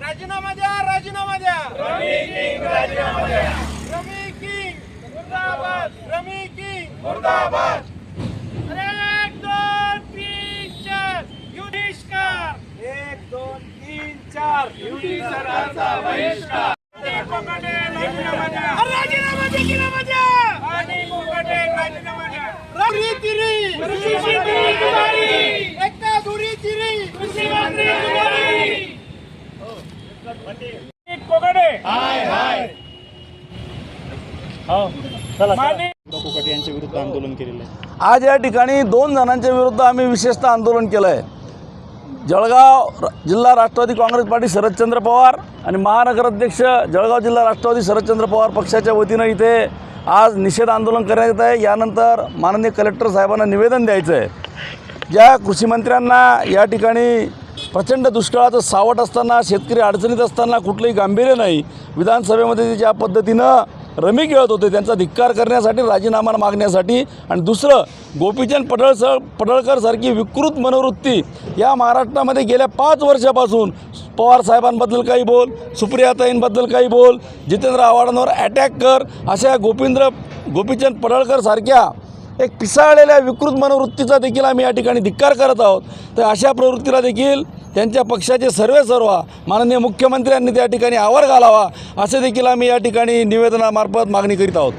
राजीनामा द्या राजीनामा द्या रमी किंग मुर्दाबाद. Rummy king. मुर्दाबाद. एक दोन तीन चार. युधिष्कार एक दोन तीन चार. युधिष्काराचा बहिष्कार. कोकाटे राजीनामा द्या राजीनामा द्या राजीनामा द्या आणि कोकाटे राजीनामा द्या रमी तिरी कोकाटे हाय हाय. माननीय कोकाटे यांच्या विरुद्ध आंदोलन केलेलं आहे. आज या ठिकाणी दोन जणांच्या विरुद्ध आम्ही विशेषतः आंदोलन केलं आहे जळगाव जिल्हा राष्ट्रवादी काँग्रेस पार्टी शरदचंद्र पवार आणि महानगर अध्यक्ष जळगाव जिल्हा राष्ट्रवादी शरदचंद्र पवार पक्षाच्या वतीनं इथे आज निषेध आंदोलन करण्यात येत आहे. यानंतर माननीय कलेक्टर साहेबांना निवेदन द्यायचं आहे ज्या कृषीमंत्र्यांना या ठिकाणी प्रचंड दुष्काळाचं सावट असताना शेतकरी अडचणीत असताना कुठलंही गांभीर्य नाही. विधानसभेमध्ये ज्या पद्धतीनं रमी खेळत होते त्यांचा धिक्कार करण्यासाठी राजीनामा मागण्यासाठी आणि दुसरं गोपीचंद पडळसर पडळकरसारखी विकृत मनोवृत्ती या महाराष्ट्रामध्ये गेल्या पाच वर्षापासून पवार साहेबांबद्दल काही बोल सुप्रियाताईंबद्दल काही बोल जितेंद्र आव्हाडांवर अटॅक कर अशा गोपींद्र गोपीचंद पडळकरसारख्या एक पिसाळलेल्या विकृत मनोवृत्तीचा देखील आम्ही या ठिकाणी धिक्कार करत आहोत. तर अशा प्रवृत्तीला देखील त्यांच्या पक्षाचे सर्वे सर्वा माननीय मुख्यमंत्र्यांनी त्या ठिकाणी आवर घालावा असे देखील आम्ही या ठिकाणी निवेदनामार्फत मागणी करीत आहोत.